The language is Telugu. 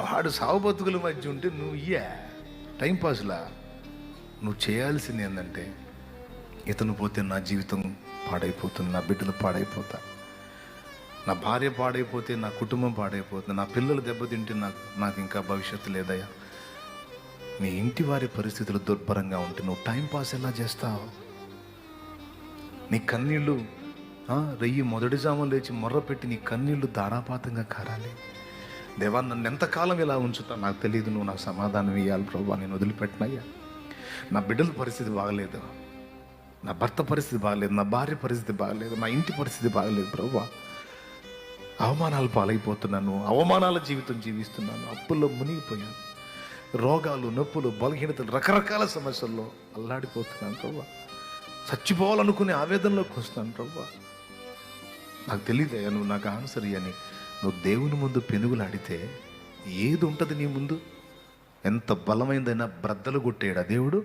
వాడు సావు బతుకుల మధ్య ఉంటే నువ్వు ఇయ్యా. టైంపాస్లా నువ్వు చేయాల్సింది ఏంటంటే ఇతను పోతే నా జీవితం పాడైపోతుంది నా బిడ్డలు పాడైపోతా. నా భార్య పాడైపోతే నా కుటుంబం పాడైపోతుంది నా పిల్లలు దెబ్బతింటే నాకు నాకు ఇంకా భవిష్యత్తు లేదయ్యా. నీ ఇంటి వారి పరిస్థితులు దుర్భరంగా ఉంటే నువ్వు టైంపాస్ ఎలా చేస్తావు? నీ కన్నీళ్ళు రెయ్యి మొదటి జాము లేచి మొర్ర పెట్టి నీ కన్నీళ్ళు ధారాపాతంగా కారాలి. దేవా నన్ను ఎంతకాలం ఇలా ఉంచుతా నాకు తెలియదు నువ్వు నాకు సమాధానం ఇవ్వాలి ప్రభా నేను వదిలిపెట్టినయ్యా. నా బిడ్డల పరిస్థితి బాగలేదు. నా భర్త పరిస్థితి బాగలేదు నా భార్య పరిస్థితి బాగలేదు నా ఇంటి పరిస్థితి బాగలేదు ప్రభా. అవమానాలు పాలైపోతున్నాను అవమానాల జీవితం జీవిస్తున్నాను అప్పుల్లో మునిగిపోయాను. రోగాలు నొప్పులు బలహీనతలు రకరకాల సమస్యల్లో అల్లాడిపోతున్నాను ప్రభా. చచ్చిపోవాలనుకునే ఆవేదనలోకి వస్తున్నాను ప్రభా. నాకు తెలియదయ్యా నువ్వు నాకు ఆన్సర్ అని నువ్వు దేవుని ముందు పెనుగులాడితే ఏది ఉంటుంది నీ ముందు? ఎంత బలమైందైనా బ్రద్దలు కొట్టేడా దేవుడు?